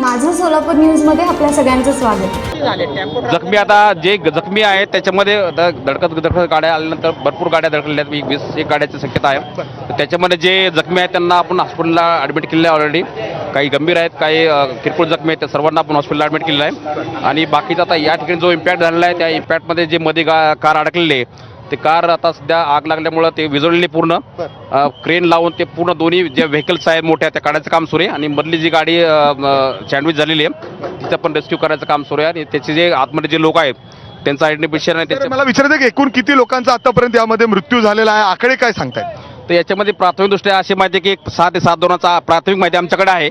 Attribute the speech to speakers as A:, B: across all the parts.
A: माझं सोलापूर न्यूजमध्ये आपल्या सगळ्यांचं स्वागत.
B: जखमी आता जे ग- जखमी आहेत त्याच्यामध्ये द- धडकत धडकत गाड्या आल्यानंतर भरपूर गाड्या धडकलेल्या आहेत. एक वीस एक गाड्याची शक्यता आहे. तर त्याच्यामध्ये जे जखमी आहेत त्यांना आपण हॉस्पिटलला ॲडमिट केलेलं आहे ऑलरेडी काही गंभीर आहेत काही अ, किरकोळ जखमी आहेत त्या सर्वांना आपण हॉस्पिटलला ॲडमिट केलेलं आहे. आणि बाकीचा आता या ठिकाणी जो इम्पॅक्ट झालेला आहे त्या इम्पॅक्टमध्ये जे मध्ये गा कार अडकलेले आहे ते कार आता सध्या आग लागल्यामुळं ते विजळलेले पूर्ण. अ, क्रेन लावून ते पूर्ण दोन्ही जे व्हेकल्स आहेत मोठ्या त्या काढायचं काम सुरू आहे. आणि मधली जी गाडी सँडविच झालेली आहे तिचं पण रेस्क्यू करायचं काम सुरू आहे. आणि त्याचे जे आतमध्ये जे लोक आहेत त्यांचं आयडेंटिफिकेशन आहे
C: तर
B: त्याच्या
C: मला विचारायचं आहे की एकूण किती लोकांचा आतापर्यंत यामध्ये मृत्यू झालेला आहे? आकडे काय सांगतायत?
B: तर याच्यामध्ये प्राथमिकदृष्ट्या अशी माहिती आहे की एक सहा ते सात दोनाचा प्राथमिक माहिती आमच्याकडे आहे.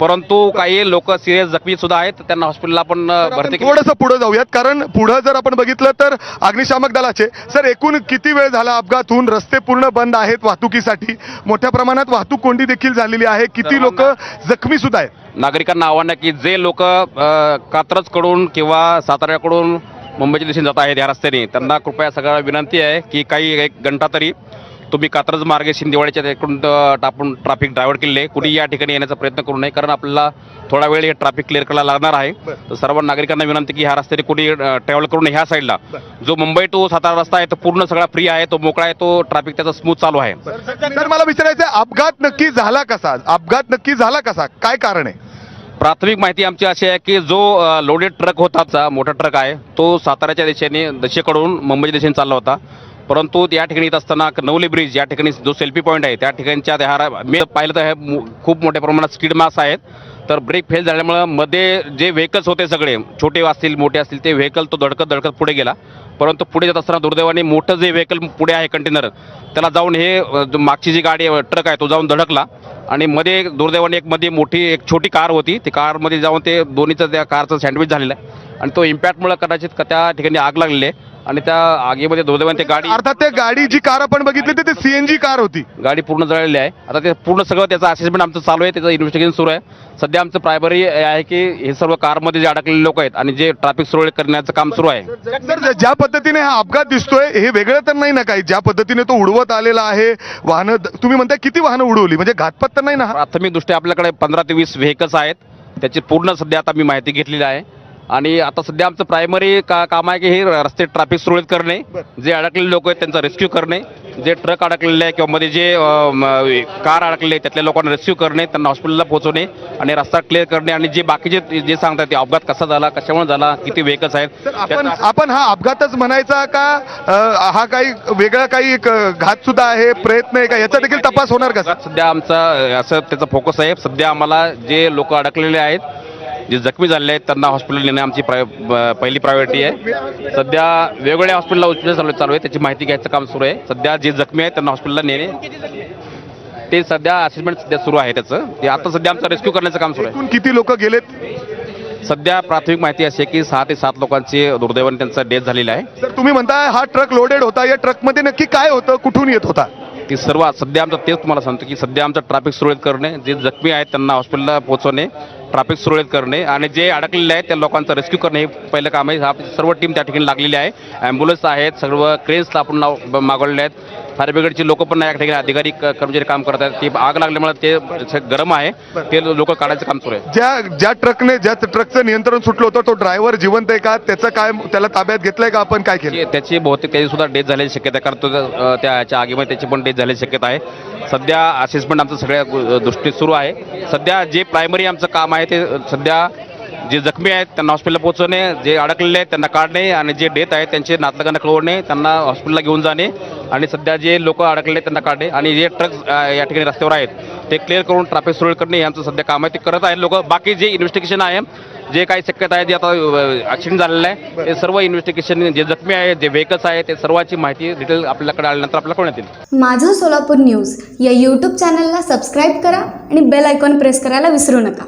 B: परंतु काही लोक सिरियस जखमी सुद्धा आहेत. त्यांना हॉस्पिटलला आपण अ, भरती
C: थोडंसं पुढे जाऊयात. कारण पुढे जर आपण बघितलं तर अग्निशामक दलाचे सर एकूण किती वेळ झाला अपघात होऊन रस्ते पूर्ण बंद आहेत वाहतुकीसाठी. मोठ्या प्रमाणात वाहतूक कोंडी देखील झालेली आहे. किती लोक जखमी सुद्धा आहेत?
B: नागरिकांना आव्हान आहे की जे लोक कात्रजकडून किंवा साताऱ्याकडून मुंबईच्या दिशेने जात आहेत या रस्त्याने त्यांना कृपया सगळ्यांना विनंती आहे की काही एक घंटा तरी तुम्ही कात्रज मार्गे शिंदेवाडीच्या तिकडून अ, टाकून ट्रॅफिक डायव्हर्ट केले कुणी या ठिकाणी येण्याचा प्रयत्न करू नये कारण आपल्याला थोडा वेळ हे ट्रॅफिक क्लिअर करायला लागणार आहे. तर सर्व नागरिकांना विनंती की ह्या रस्त्याने कुणी ट्रॅव्हल करू नये ह्या साईडला जो मुंबई टू सातारा रस्ता आहे तो पूर्ण सगळा फ्री आहे तो मोकळा आहे तो ट्रॅफिक त्याचा स्मूथ चालू आहे.
C: तर मला विचारायचं अपघात नक्की झाला कसा? अपघात नक्की झाला कसा? काय कारण आहे?
B: प्राथमिक माहिती आमची अशी आहे की जो लोडेड ट्रक होता मोठा ट्रक आहे तो साताऱ्याच्या दिशेने दिशेकडून मुंबईच्या दिशेने चालला होता. परंतु या ठिकाणी येत असताना नवली ब्रिज या ठिकाणी जो सेल्फी पॉईंट आहे त्या ठिकाणच्या त्या हारा- मी पाहिलं तर हे खूप मोठ्या प्रमाणात स्किड मास आहेत. तर ब्रेक फेल झाल्यामुळं मध्ये जे व्हेकल्स होते सगळे छोटे असतील मोठे असतील ते व्हेकल तो धडकत धडकत पुढे गेला. परंतु पुढे जात असताना दुर्दैवाने मोठं जे व्हेकल पुढे आहे कंटेनर त्याला जाऊन हे जो मागची जी गाडी ट्रक आहे तो जाऊन धडकला. आणि मध्ये दुर्दैवाने एक मध्ये मोठी एक छोटी कार होती. ती कारमध्ये जाऊन ते दोन्हीचं त्या कारचं सँडविच झालेलं आहे. आणि तो इम्पॅक्टमुळे कदाचित त्या ठिकाणी आग लागलेली आहे. आणि त्या आगीमध्ये दुर्दैवाने ते गाडी
C: अर्थात ते गाडी जी कार आपण बघितली ती- ती सीएनजी कार होती.
B: गाडी पूर्ण जळलेली आहे. आता ते पूर्ण सगळं त्याचं असेसमेंट आमचं चालू आहे त्याचं इन्व्हेस्टिगेशन सुरू आहे. सध्या आमचं प्रायमरी आहे की हे सर्व कारमध्ये जे अडकलेले लोक आहेत आणि जे ट्रॅफिक सुरळीत करण्याचं काम सुरू आहे.
C: सर ज्या पद्धतीने हा अपघात दिसतोय हे वेगळं तर नाही ना काही? ज्या पद्धतीने तो उडवत आलेला आहे वाहनं तुम्ही म्हणताय किती वाहनं उडवली? म्हणजे घातपात तर नाही ना?
B: प्राथमिक दृष्ट्या आपल्याकडे पंधरा ते वीस व्हेकल्स आहेत. त्याची पूर्ण सध्या आता मी माहिती घेतलेली आहे. आणि आता सध्या आमचं प्रायमरी का काम आहे की हे रस्ते ट्रॅफिक सुरळीत करणे जे अडकलेले लोक आहेत त्यांचा रेस्क्यू करणे जे ट्रक अडकलेले आहे किंवा मध्ये जे कार अडकलेले आहेत त्यातल्या लोकांना रेस्क्यू करणे त्यांना हॉस्पिटलला पोहोचवणे आणि रस्ता क्लिअर करणे आणि जे बाकीचे जे सांगतात ते अपघात कसा झाला कशामुळे झाला किती व्हेकल्स आहेत
C: आपण आपण हा अपघातच म्हणायचा का? हा काही वेगळा काही घात सुद्धा आहे प्रयत्न आहे का? याचा देखील तपास होणार का?
B: सध्या आमचा असं त्याचा फोकस आहे. सध्या आम्हाला जे लोक अडकलेले आहेत जे जखमी झालेले आहेत त्यांना हॉस्पिटल नेणे आमची प्राय पहिली प्रायोरिटी आहे. सध्या वेगवेगळ्या हॉस्पिटलला उपचार चालू चालू आहे त्याची माहिती घ्यायचं काम सुरू आहे. सध्या जे जखमी आहेत त्यांना हॉस्पिटलला नेणे ते सध्या असेसमेंट सध्या सुरू आहे त्याचं. ते आता सध्या आमचं रेस्क्यू करण्याचं काम सुरू
C: एकूण किती लोक गेलेत?
B: आहे सध्या प्राथमिक माहिती अशी आहे की सहा ते सात लोकांची दुर्दैवाने त्यांचा डेथ झालेला आहे.
C: तर तुम्ही म्हणताय हा ट्रक लोडेड होता. या ट्रकमध्ये नक्की काय होतं? कुठून येत होता?
B: ती सर्व सध्या आमचं तेच तुम्हाला सांगतो की सध्या आमचं ट्रॅफिक सुरळीत करणे जे जखमी आहेत त्यांना हॉस्पिटलला पोहोचवणे ट्रॅफिक सुरळीत करणे आणि जे अडकलेले आहेत त्या लोकांचं रेस्क्यू करणे हे पहिलं काम आहे. हा सर्व टीम त्या ठिकाणी लागलेली आहे. ॲम्ब्युलन्स आहेत सर्व क्रेन्सला आपण नाव मागवलेले आहेत. फायर ब्रिगेडची लोक पण या ठिकाणी अधिकारी क- कर्मचारी काम करत आहेत. ते आग लागल्यामुळे ते स- गरम आहे. ते लोक काढायचं काम सुरू आहे.
C: ज्या ज्या ट्रकने ज्या ट्रकचं नियंत्रण सुटलं होतं तो ड्रायव्हर जिवंत आहे का? त्याचं काय त्याला ताब्यात घेतलंय का आपण? काय केलं?
B: त्याची- त्याची बहुतेक त्याची सुद्धा डेथ झाल्याची शक्यता आहे. कारण तो अ, त्या ह्याच्या आगीमध्ये त्याची पण डेथ झाल्याची शक्यता आहे. सध्या असेसमेंट आमचं सगळ्या गो- दृष्टी सुरू आहे. सध्या जे प्रायमरी आमचं काम आहे ते सध्या जे जखमी आहेत त्यांना हॉस्पिटलला पोहोचवणे जे अडकलेले आहेत त्यांना काढणे आणि जे डेथ आहेत त्यांचे नातलगांना कळवणे त्यांना हॉस्पिटलला घेऊन जाणे आणि सध्या जे लोक अडकलेले आहेत त्यांना काढणे आणि जे ट्रक या ठिकाणी रस्त्यावर आहेत ते क्लिअर करून ट्रॅफिक सुरळीत करणे आमचं सध्या काम आहे. ते करत आहेत लोक. बाकी जे इन्व्हेस्टिगेशन आहे जे काही शक्यता आहे जे आता ॲक्सिडेंट झालेलं आहे ते सर्व इन्व्हेस्टिगेशन जे जखमी आहे जे व्हेकल्स आहे ते सर्वांची माहिती डिटेल आपल्याकडे आल्यानंतर आपल्याला कळण्यात येईल.
A: माझं सोलापूर न्यूज या यूट्यूब चॅनलला सबस्क्राईब करा आणि बेल आयकॉन प्रेस करायला विसरू नका.